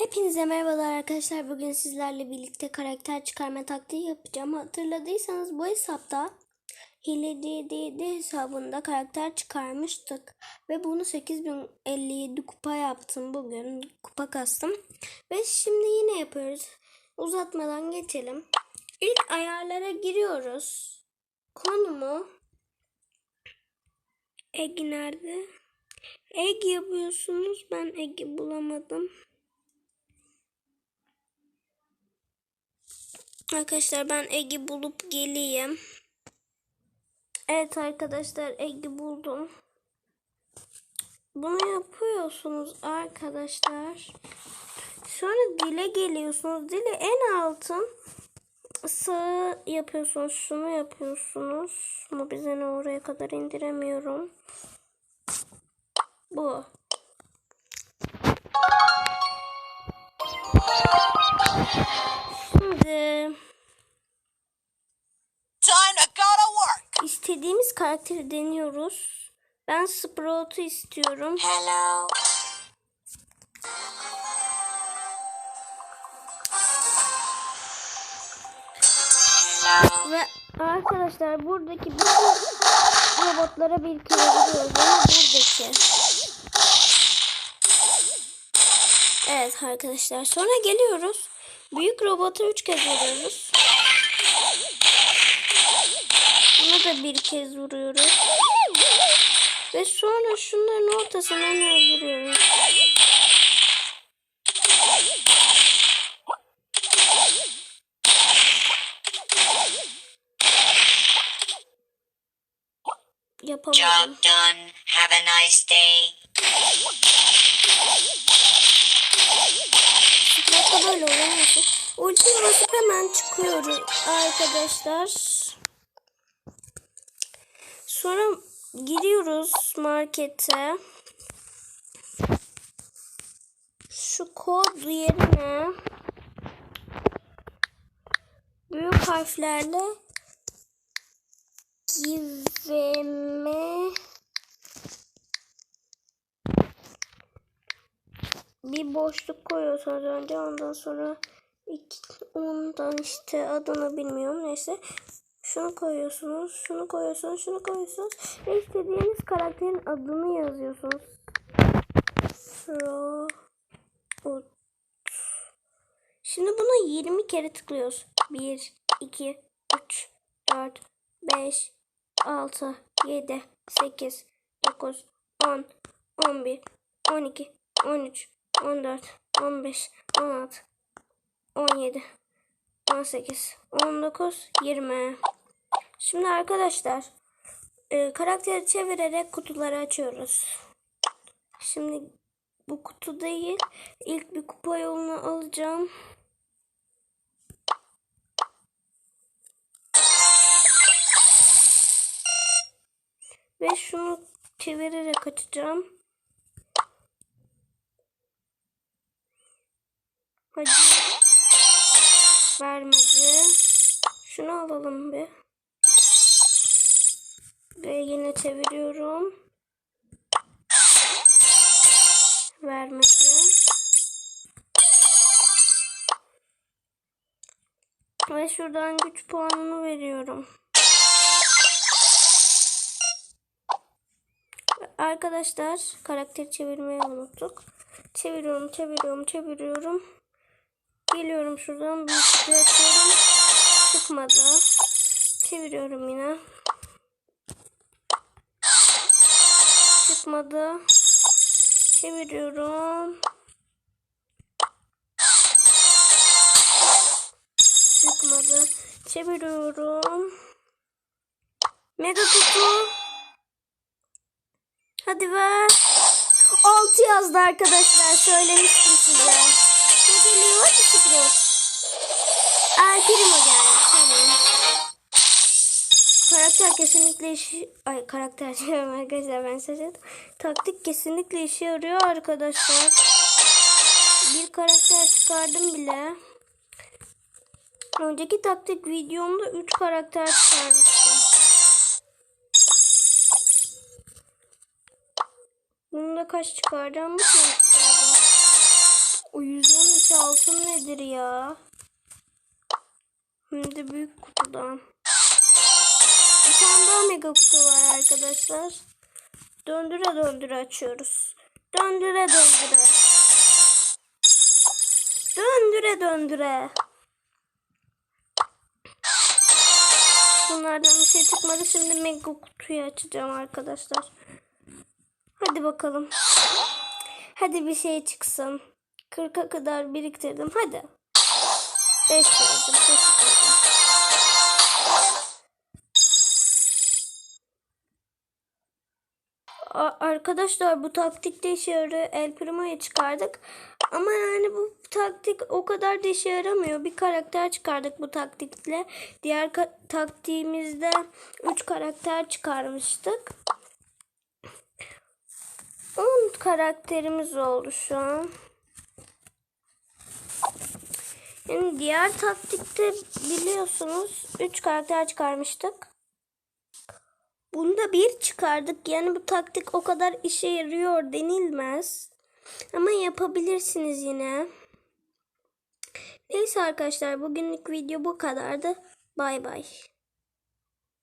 Hepinize merhabalar arkadaşlar. Bugün sizlerle birlikte karakter çıkarma taktiği yapacağım. Hatırladıysanız bu hesapta Hile hesabında karakter çıkarmıştık. Ve bunu 8057 kupa yaptım bugün. Kupa kastım. Ve şimdi yine yapıyoruz. Uzatmadan geçelim. İlk ayarlara giriyoruz. Konumu Egg nerede? Egg yapıyorsunuz. Ben Egg'i bulamadım. Arkadaşlar ben Egg'i bulup geleyim. Evet arkadaşlar Egg'i buldum. Bunu yapıyorsunuz arkadaşlar. Sonra dile geliyorsunuz. Dile en altın sağ yapıyorsunuz. Şunu yapıyorsunuz. Ama bize ne oraya kadar indiremiyorum. Bu. Karakteri deniyoruz. Ben Sprout'u istiyorum. Hello. Hello. Ve arkadaşlar buradaki bütün robotlara bir kere vuruyoruz. Buradaki. Evet arkadaşlar. Sonra geliyoruz. Büyük robota üç kez vuruyoruz. Da bir kez vuruyoruz. Ve sonra şunların ortasından öldürüyoruz. Yapamadım. Job done. Have a nice day. Hatta böyle. Ultiyi basıp hemen çıkıyoruz arkadaşlar. Sonra giriyoruz markete. Şu kod yerine büyük harflerle giveme bir boşluk koyuyorsunuz önce. Ondan sonra ondan işte adını bilmiyorum. Neyse şunu koyuyorsunuz şunu koyuyorsunuz şunu koyuyorsunuz ve istediğiniz karakterin adını yazıyorsunuz. Şimdi buna 20 kere tıklıyoruz 1 2 3 4 5 6 7 8 9 10 11 12 13 14, 15, 16, 17, 18, 19, 20. Şimdi arkadaşlar e, karakteri çevirerek kutuları açıyoruz. Şimdi bu kutu değil. İlk bir kupa yolunu alacağım. Ve şunu çevirerek açacağım. Hadi. Vermedi. Şunu alalım bir. Ve yine çeviriyorum. Vermedi. Ve şuradan güç puanını veriyorum. Arkadaşlar karakteri çevirmeyi unuttuk. Çeviriyorum, çeviriyorum, çeviriyorum. Geliyorum şuradan büyük kutuyu açıyorum. Çıkmadı. Çeviriyorum yine. Çıkmadı. Çeviriyorum. Çıkmadı. Çeviriyorum. Mega kutu. Hadi ver. 6 yazdı arkadaşlar. Söylemiştim size. Ne geliyor? Hadi Sprout. Aa Primo geldi. Tamam. Karakter kesinlikle işi... Ay karakter diyorum arkadaşlar ben şaşırdım. Taktik kesinlikle işe yarıyor arkadaşlar. Bir karakter çıkardım bile. Önceki taktik videomda 3 karakter çıkarmıştım. Bunda kaç çıkardım? O 110 nedir ya? Hem de büyük kutudan. Tane mega kutu var arkadaşlar. Döndüre döndüre açıyoruz. Döndüre döndüre. Döndüre döndüre. Bunlardan bir şey çıkmadı. Şimdi mega kutuyu açacağım arkadaşlar. Hadi bakalım. Hadi bir şey çıksın. 40'a kadar biriktirdim. Hadi. 5 yazdım. Arkadaşlar bu taktikte işe yarıyor. El Primo'yu çıkardık. Ama yani bu taktik o kadar da işe yaramıyor. Bir karakter çıkardık bu taktikle. Diğer ka- taktiğimizde 3 karakter çıkarmıştık. 10 karakterimiz oldu şu an. Yani diğer taktikte biliyorsunuz 3 karakter çıkarmıştık. Bunda bir çıkardık. Yani bu taktik o kadar işe yarıyor denilmez. Ama yapabilirsiniz yine. Neyse arkadaşlar bugünlük video bu kadardı. Bay bay.